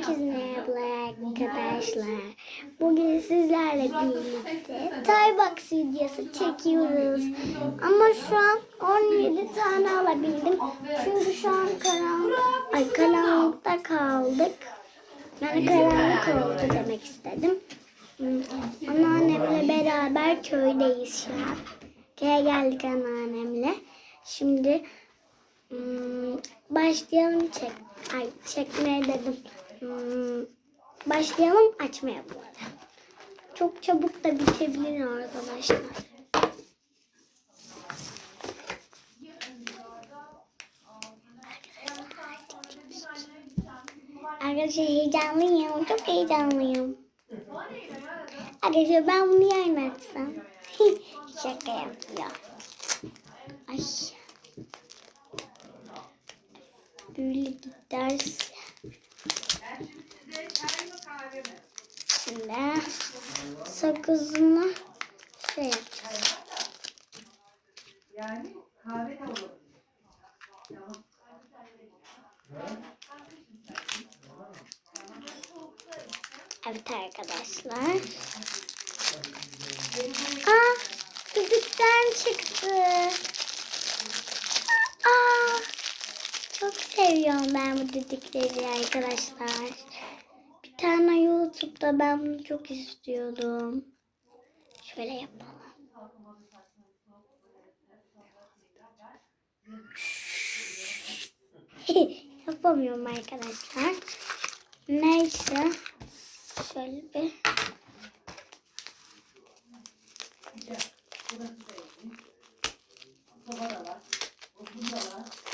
Herkese merhabalar arkadaşlar. Bugün sizlerle birlikte Toybox videosu çekiyoruz. Ama şu an 17 tane alabildim. Çünkü şu an karanlık, ay karanlıkta kaldık. Yani karanlık oldu demek istedim. Anneannemle beraber köydeyiz şu an. Köye geldik anneannemle. Şimdi Hmm, başlayalım çek. Ay çekmeye dedim. Hmm, başlayalım açmaya bu arada. Çok çabuk da bitebilir arkadaşlar. Arkadaşlar heyecanlıyım. Çok heyecanlıyım. Arkadaşlar ben bunu yarın açsam. Şaka yapıyor. Ay. Böyle giderse. Şimdi sakızını şey yapacağız. Yani kahve de olur. Evet arkadaşlar. Aa, düdükten çıktı. Aa, çok seviyorum ben bu düdükleri arkadaşlar. Bir tane YouTube'da ben bunu çok istiyordum. Şöyle yapalım. Yapamıyorum arkadaşlar. Neyse. Şöyle bir.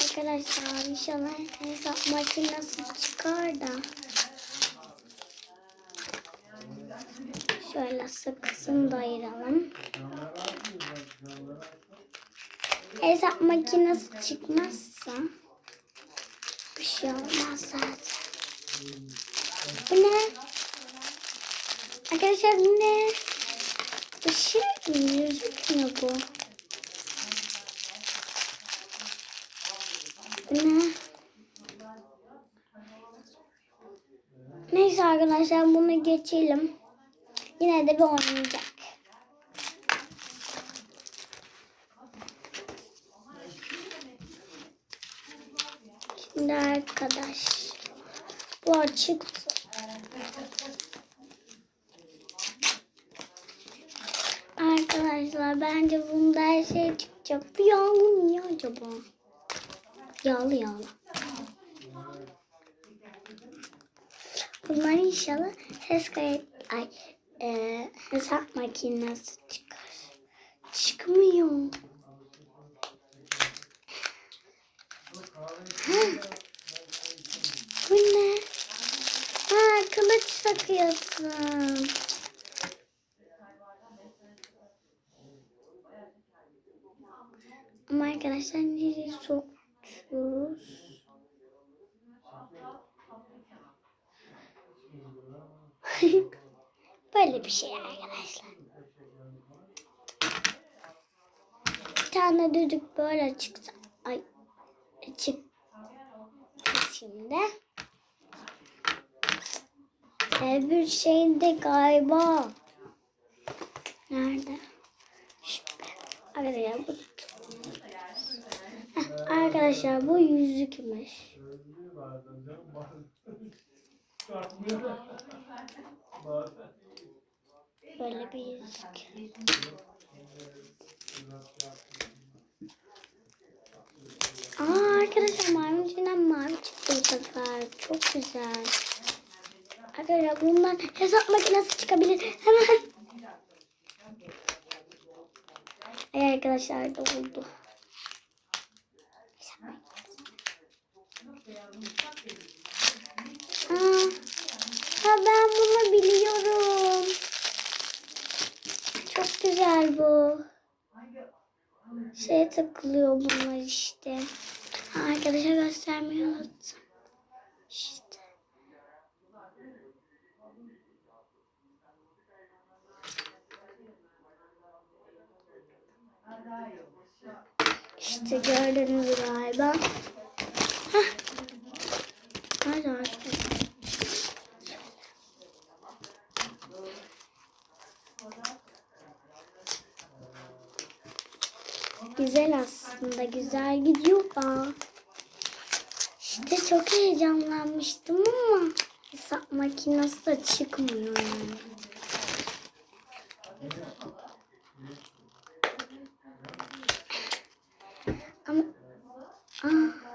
Arkadaşlar inşallah hesap makinesi çıkar da. Şöyle sıkısını da ayıralım. Hesap makinesi çıkmazsa bir şey olmaz zaten. Bu ne? Arkadaşlar bu ne? Işık mı? Gözükmüyor bu. Bu ne? Neyse arkadaşlar bunu geçelim. Yine de bir oynayacak. Şimdi arkadaş bu açıktı. Arkadaşlar bence bunda her şey çıkacak. Bu yağlı niye acaba? Yağlı yağlı. Bunlar inşallah ses kayıt ay e, hesap makinesi çıkar. Çıkmıyor. Ha. Bu ne? Ha kılıç takıyorsun. Ama arkadaşlar nereye sokuyoruz? Böyle bir şey arkadaşlar. Bir tane düdük böyle çıksa. Ay çık. Şimdi. Öbür şey de galiba. Nerede? Arkadaşlar bu. Arkadaşlar bu yüzükmüş. Böyle bir yüzük. Aa arkadaşlar mavi içinden mavi çıktı bu sefer. Çok güzel. Arkadaşlar bundan hesap makinesi çıkabilir. Hemen. Ay arkadaşlar da oldu. Aa, ha ben bunu biliyorum. Çok güzel bu. Şey takılıyor bunlar işte. Ha, arkadaşa göstermeyi unuttum. İşte. İşte gördünüz galiba. Güzel aslında. Güzel gidiyor da. İşte çok heyecanlanmıştım ama hesap makinesi de çıkmıyor yani. Ama Aa,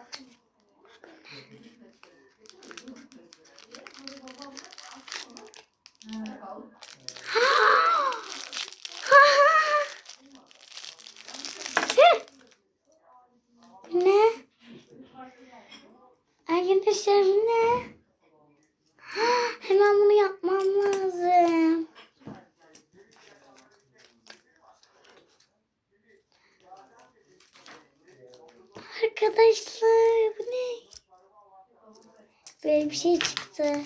ne? Arkadaşlar bu ne? Hemen bunu yapmam lazım. Arkadaşlar bu ne? Böyle bir şey çıktı.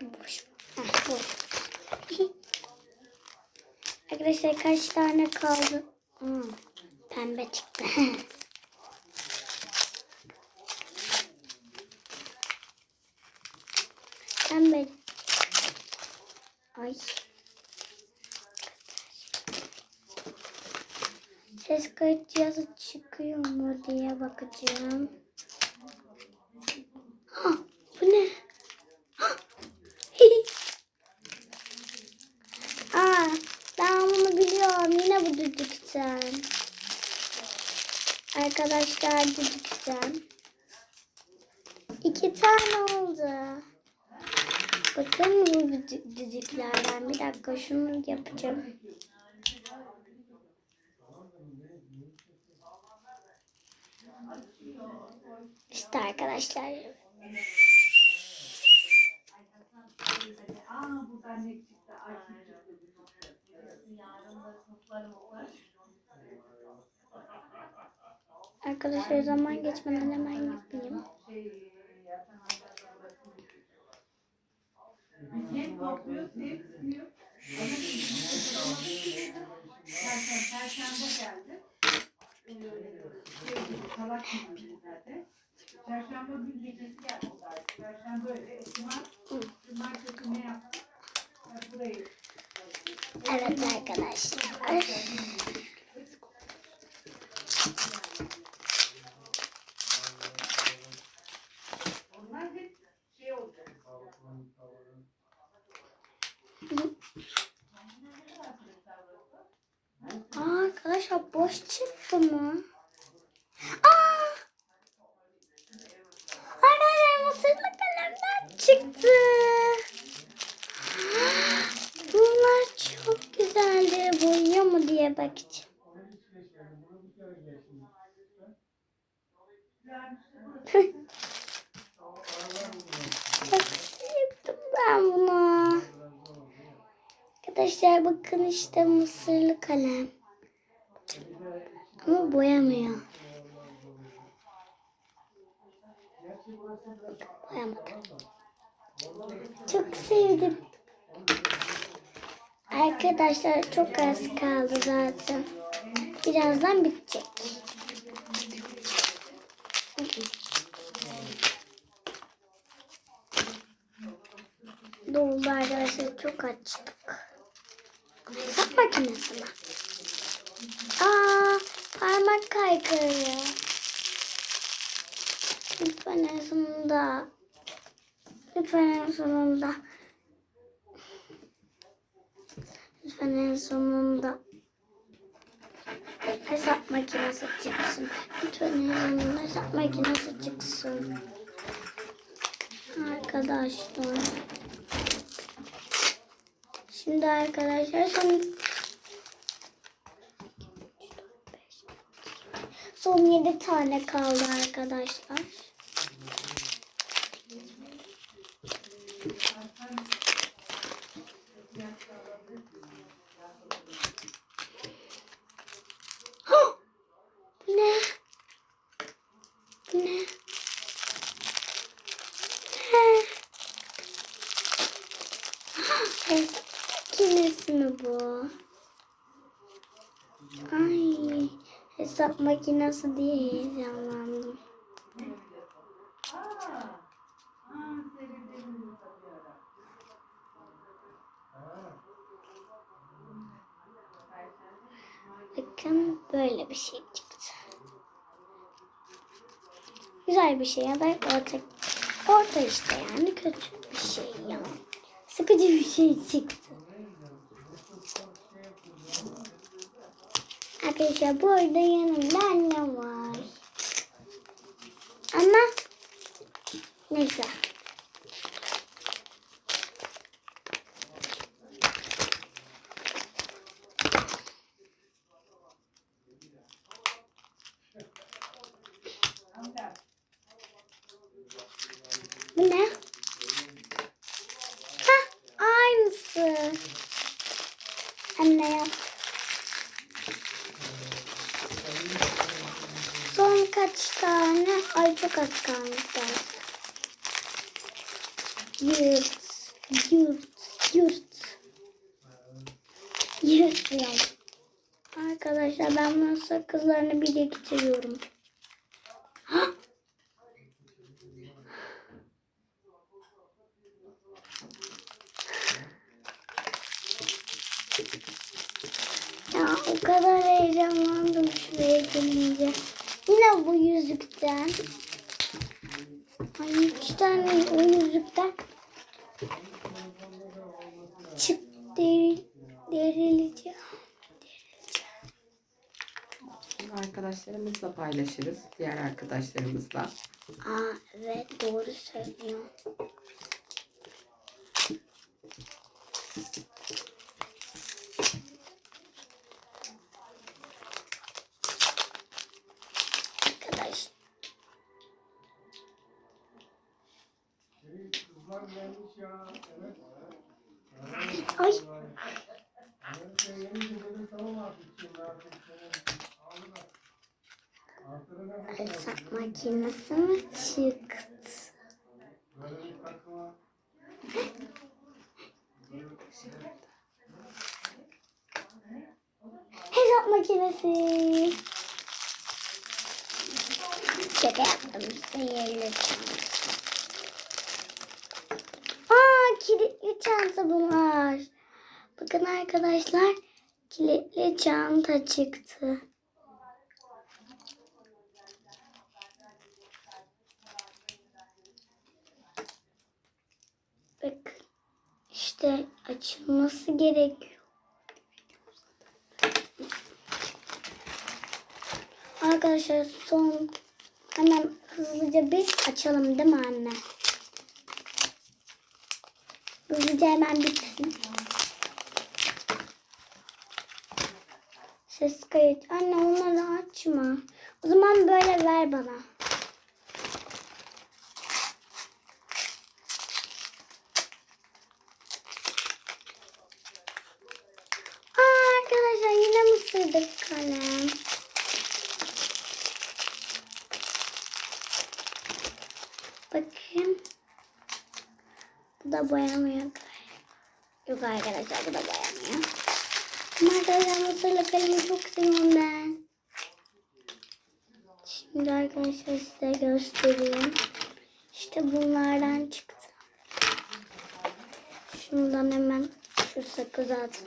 Boş. Heh, boş. Arkadaşlar kaç tane kaldı? Hmm, pembe çıktı. pembe. Ay. Cihazı çıkıyor mu diye bakacağım. Ha, bu ne? Aa, ben bunu biliyorum. Yine bu düdükten. Arkadaşlar düdükten. İki tane oldu. Bakın bu düdük- düdüklerden. Bir dakika şunu yapacağım. İşte arkadaşlar. Arkadaşlar zaman geçmeden hemen yapayım. Perşembe geldi. Şey gibi, salak gibi zaten. Çarşamba gün gecesi yaptılar. Perşembe öyle. Cuma, cumartesi ne yaptı? Ha, Burayı. Evet arkadaşlar. Aa, arkadaşlar boş çıktı mı? Aa! Arkadaşlar mısırlı kalemler çıktı. Bunlar çok güzeldi. Boyuyor mu diye bakacağım. Çok sevdim ben bunu. Arkadaşlar bakın işte mısırlı kalem. Ama boyamıyor. Boyamadı. Çok sevdim. Arkadaşlar çok az kaldı zaten. Birazdan bitecek. Doldu arkadaşlar çok açtık. Hesap makinesi mi? Aa, parmak kaykırıyor. Lütfen en sonunda. Lütfen en sonunda. Lütfen en sonunda. Hesap makinesi çıksın. Lütfen en sonunda hesap makinesi çıksın. Arkadaşlar. Şimdi arkadaşlar son son 7 tane kaldı arkadaşlar. Hah! Bu ne? Bu ne? Ne? Hesap makinesi mi bu? Ay, hesap makinesi diye heyecanlandım. Bakın böyle bir şey çıktı. Güzel bir şey ya da orta, orta işte yani kötü bir şey ya. Sıkıcı bir şey çıktı. Arkadaşlar bu arada yanımda annem var. Ama neyse. Bu ne? Hah aynısı. Anne yap. Son kaç tane? Ay çok az kalmış. Yırt, yırt, yırt. Yırt ya. Arkadaşlar ben bunun sakızlarını biriktiriyorum. Hah! Ya o kadar heyecanlandım şuraya gelince. Yine bu yüzükten. Ay üç tane o yüzükten. Çık deri, derileceğim. Arkadaşlarımızla paylaşırız. Diğer arkadaşlarımızla. Aa evet doğru söylüyor. Arkadaş. Ay. Makinesi mi çıktı? Hesap makinesi. Şaka yaptım. Çanta. Aa kilitli çanta bunlar. Bakın arkadaşlar kilitli çanta çıktı. Bakın işte açılması gerekiyor. Arkadaşlar son hemen hızlıca bir açalım değil mi anne? Hızlıca hemen bitsin. Ses kayıt. Anne onları açma. O zaman böyle ver bana. Aa, arkadaşlar mısırdık kalem. Bakayım. Bu da boyamıyor. Yok arkadaşlar bu da boyamıyor. Arkadaşlar mısırlı kalemi çok seviyorum ben. Şimdi arkadaşlar size göstereyim. İşte bunlardan çıktı. Şundan hemen şu sakızı attım.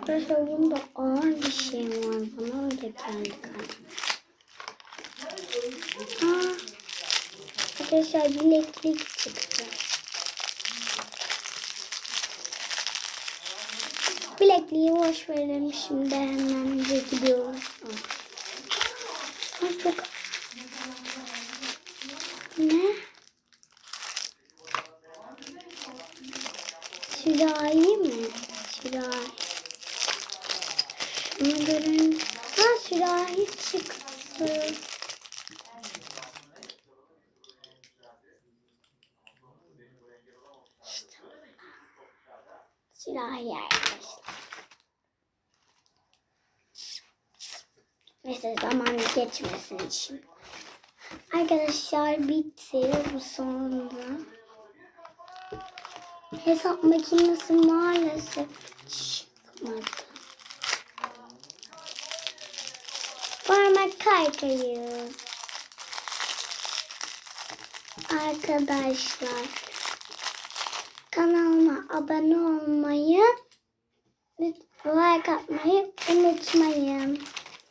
Arkadaşlar bunda ağır bir şey var. Bana öyle geldi galiba. Arkadaşlar bileklik çıktı. Bilekliği boş verelim şimdi hemen gidiyoruz. Çok... Ne? Sürahi mi? Sürahi. Görelim. Ha sürahi çıktı. İşte Sürahi arkadaşlar. Neyse zaman geçmesin için. Arkadaşlar bitti bu sonunda. Hesap makinesi maalesef çıkmadı. Parmak kaykayı. Arkadaşlar kanalıma abone olmayı like atmayı unutmayın.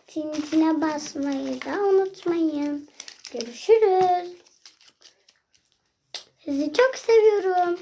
Tintine basmayı da unutmayın. Görüşürüz. Sizi çok seviyorum.